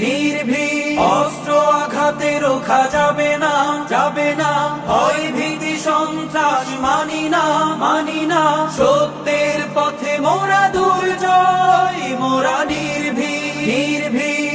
নির্ভীক। অস্ত্র আঘাতে রোখা যাবে না যাবে না। ভয় ভীতি সন্ত্রাস মানি না মানি না। সত্যের পথে মোরা দুর্জয়, মোরা নির্ভীক। নির্ভীক